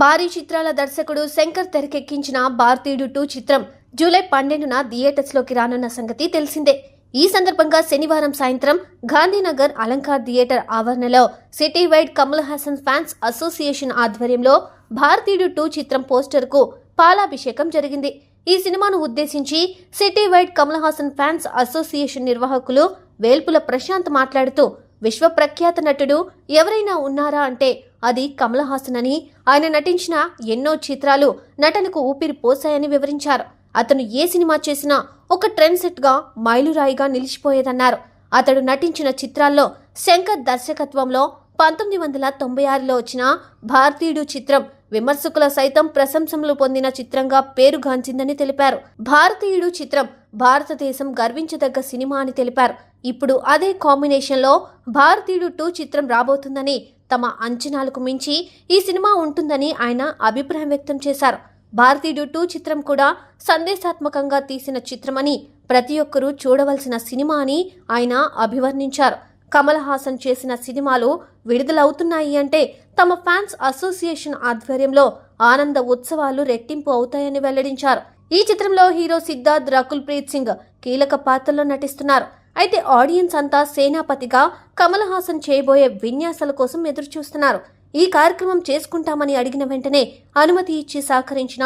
భారీ చిత్రాల దర్శకుడు శంకర్ తెరకెక్కించిన భారతీయుడు టూ చిత్రం జూలై పన్నెండున థియేటర్స్లోకి రానున్న సంగతి తెలిసిందే. ఈ సందర్భంగా శనివారం సాయంత్రం గాంధీనగర్ అలంకార్ థియేటర్ ఆవరణలో city wide Kamal Haasan fans association ఆధ్వర్యంలో భారతీయుడు టూ చిత్రం పోస్టర్కు పాలాభిషేకం జరిగింది. ఈ సినిమాను ఉద్దేశించి city wide Kamal Haasan fans association నిర్వాహకులు వేల్పుల ప్రశాంత్ మాట్లాడుతూ విశ్వ ప్రఖ్యాత నటుడు ఎవరైనా ఉన్నారా అంటే అది కమల్ హాసన్ అని ఆయన నటించిన ఎన్నో చిత్రాలు నటనకు ఊపిరి పోసాయని వివరించారు. అతను ఏ సినిమా చేసినా ఒక ట్రెండ్ సెట్గా మైలురాయిగా నిలిచిపోయేదన్నారు. అతడు నటించిన చిత్రాల్లో శంకర్ దర్శకత్వంలో పంతొమ్మిది వందల తొంభై ఆరులో వచ్చిన భారతీయుడు చిత్రం విమర్శకుల సైతం ప్రశంసలు పొందిన చిత్రంగా పేరుగాంచిందని తెలిపారు. భారతీయుడు చిత్రం భారతదేశం గర్వించదగ్గ సినిమా అని తెలిపారు. ఇప్పుడు అదే కాంబినేషన్లో భారతీయుడు టూ చిత్రం రాబోతుందని తమ అంచనాలకు మించి ఈ సినిమా ఉంటుందని ఆయన అభిప్రాయం వ్యక్తం చేశారు. భారతీయుడు టూ చిత్రం కూడా సందేశాత్మకంగా తీసిన చిత్రమని ప్రతి ఒక్కరూ చూడవలసిన సినిమా అని ఆయన అభివర్ణించారు. కమల్ హాసన్ చేసిన సినిమాలు విడుదలవుతున్నాయి అంటే తమ ఫ్యాన్స్ అసోసియేషన్ ఆధ్వర్యంలో ఆనంద ఉత్సవాలు రెట్టింపు అవుతాయని వెల్లడించారు. ఈ చిత్రంలో హీరో సిద్ధార్థ్ రకుల్ ప్రీత్ సింగ్ కీలక పాత్రలో నటిస్తున్నారు. అయితే ఆడియన్స్ అంతా సేనాపతిగా కమల్ హాసన్ చేయబోయే విన్యాసాల కోసం ఎదురు చూస్తున్నారు ఈ కార్యక్రమం చేసుకుంటామని అడిగిన వెంటనే అనుమతి ఇచ్చి సహకరించిన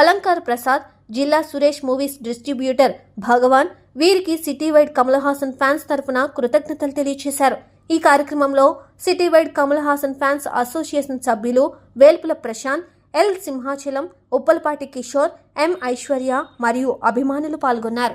అలంకార్ ప్రసాద్ జిల్లా సురేష్ మూవీస్ డిస్ట్రిబ్యూటర్ భగవాన్ వీరికి city wide Kamal Haasan fans తరపున కృతజ్ఞతలు తెలియజేశారు ఈ కార్యక్రమంలో city wide Kamal Haasan fans association సభ్యులు వేల్పుల ప్రశాంత్ ఎల్ సింహాచలం ఉప్పలపాటి కిషోర్ ఎం ఐశ్వర్య మరియు అభిమానులు పాల్గొన్నారు.